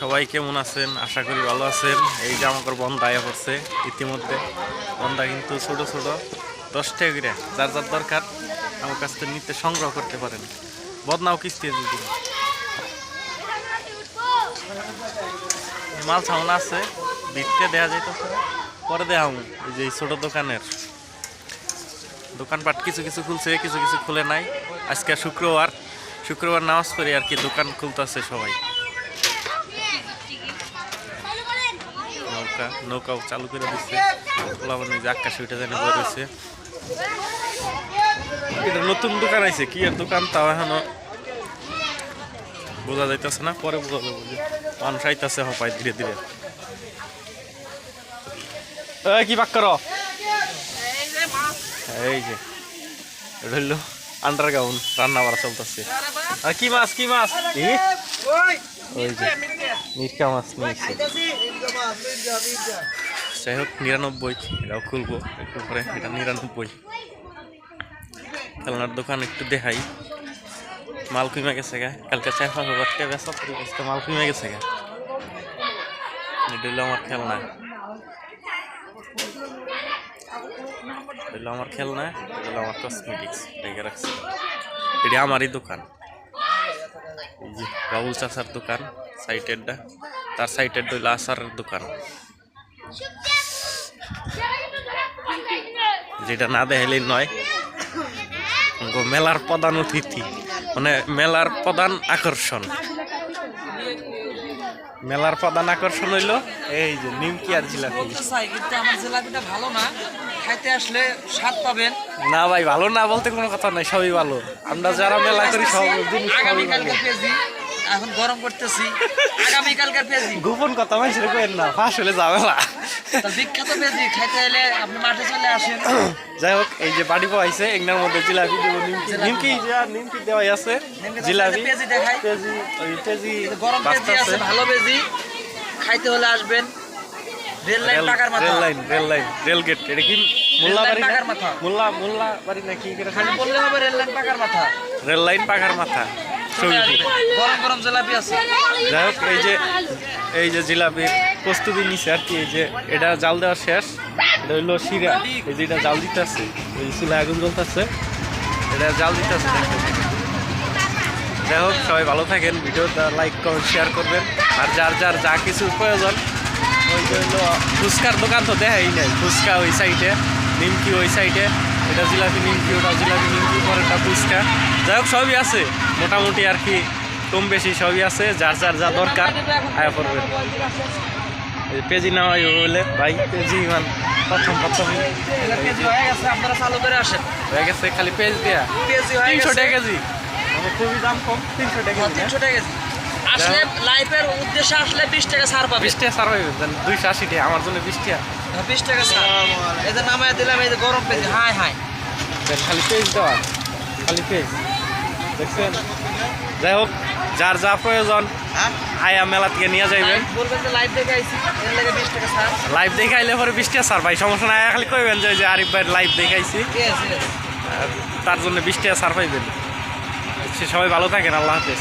সবাই কেমন আছেন? আশা করি ভালো আছেন। এই যে আমাকে বন্ধ আয়া পড়ছে ইতিমধ্যে। বন্ধা কিন্তু ছোট ছোট। দশ টাকা করে, যার যার দরকার, আমার কাছ থেকে নিতে সংগ্রহ করতে পারেন। বদনাও কিস্তি যদি মাল ছাউনা আছে বিটকে দেওয়া যাইতেছে। পরে দেওয়া এই যে ছোট দোকানের। দোকানপাট কিছু কিছু খুলছে, কিছু কিছু খুলে নাই। আজকে শুক্রবার। শুক্রবার নামাজ পড়ে আর কি দোকান খুলতেছে সবাই। নৌকা, নৌকাও চালু করে দিচ্ছে। যে আকাশে উঠে জানি বেরোচ্ছে এটা নতুন দোকান আছে কি আর দোকান তাও এখনও বোঝা যাইতেছে না, পরে বোঝা যাব যে মানুষ আইতাছে হপায় ধীরে ধীরে। কি বাক করো এই যে হইল আন্ডারগ্রাউন্ড রান্না বাড়া চলতেছে। আর কি মাছ কি মাছ? ওই যে। মিরকা মাছ নিয়েছে। যাই হোক, নিরানব্বই, এটাও খুলবো একটু পরে, এটা নিরানব্বই। খেলনার দোকান একটু দেখাই। মাল কমে গেছে গা। কালকে চার পাঁচ হাজার টাকা বেচা গেছে মাল কমে গেছে গা। এটা আমার খেলনা। এটা আমার খেলনা, এটা আমার কসমেটিক্স রাখছি। এটা আমারই দোকান। রাহুল চাচার দোকান। সাইটেরটা তার সাইটের হইল আসারের দোকান। যেটা না দেখাইলেই নয়। মেলার প্রধান অতিথি। মানে মেলার প্রধান আকর্ষণ। মেলার প্রধান আকর্ষণ হইল এই যে নিমকি আর জিলাপি। কিন্তু আমার জিলাপিটা ভালো না। খাইতে আসলে স্বাদ পাবেন। না ভাই ভালো না বলতে কোনো কথা নাই সবই ভালো। আমরা যারা মেলা করি সব জিনিস এখন গরম করতেছি। আগামীকালকার পেজি গোপন কথা মানুষের কেন না ফাঁস হলে ঝামেলা তা বিখ্যাত পেজি খাইতে এলে আপনি মাঠে চলে আসেন। যাই হোক এই যে বাড়ি পাইছে এগনার মধ্যে জিলাপি দেবো নিমকি নিমকি দেওয়াই আছে জিলাপি। পেজি দেখাই। পেজি ওই পেজি গরম পেজি আছে ভালো পেজি খাইতে হলে আসবেন। রেল লাইন টাকার মাথা। Rail line rail line rail gate এটা কি মোল্লা বাড়ি না? পাকার মাথা। মোল্লা মোল্লা বাড়ি না কি? করে খালি বললে হবে রেল লাইন টাকার মাথা। রেল লাইন পাকার মাথা। গরম গরম জিলাপি আছে। যাই হোক এই যে এই যে জিলাপির প্রস্তুতি নিছে আর কি এই যে এটা জাল দেওয়া শেষ। এটা হইল শিরা। এই যে এটা জাল দিতেছে। এই চুলা আগুন জ্বলতেছে। এটা জাল দিতেছে যাই হোক সবাই ভালো থাকেন। ভিডিওটা লাইক কমেন্ট শেয়ার করবেন। আর যার যার যা কিছু প্রয়োজন ওই হইল ফুচকার দোকান তো দেখাই নাই। ফুচকা ওই সাইডে নিমকি ওই সাইডে এটা জিলাপি নিমকি ওটা জিলাপি নিমকি পরেরটা ফুচকা যাই হোক সবই আছে। মোটামুটি আর কি কম বেশি সবই আছে। যার যার যা দরকার আয়া করবেন এই পেজি নেওয়া বলে ভাই পেজি ইমান প্রথম প্রথম। পেজি হয়ে গেছে আপনারা চালু করে আসেন। হয়ে গেছে খালি পেজ দেয়া। পেজি হয়ে তিনশো টাকা কেজি। খুবই দাম কম তিনশো টাকা কেজি তিনশো টাকা কেজি। আসলে লাইফের উদ্দেশ্যে আসলে বিশ টাকা ছাড় পাবে। টাকা হয়ে টাকা আমার জন্য বিশ টাকা। বিশ টাকা ছাড়। এই যে নামায় দিলাম এই যে গরম পেজি হাই হাই। খালি পেজ দেওয়া। খালি দেখছেন? যাই হোক যার যা প্রয়োজন আয়া মেলা থেকে নিয়ে যাইবেন। লাইভ দেখে আইছি এর লাগে বিশ টাকা ছাড়। লাইভ দেখে আইলে পরে বিশ টাকা সার ভাই সমস্যা না আয়া খালি কইবেন যে আরিফ ভাই লাইভ দেখাইছি তার জন্য বিশ টাকা সার পাইবেন। সে সবাই ভালো থাকেন আল্লাহ হাফেজ।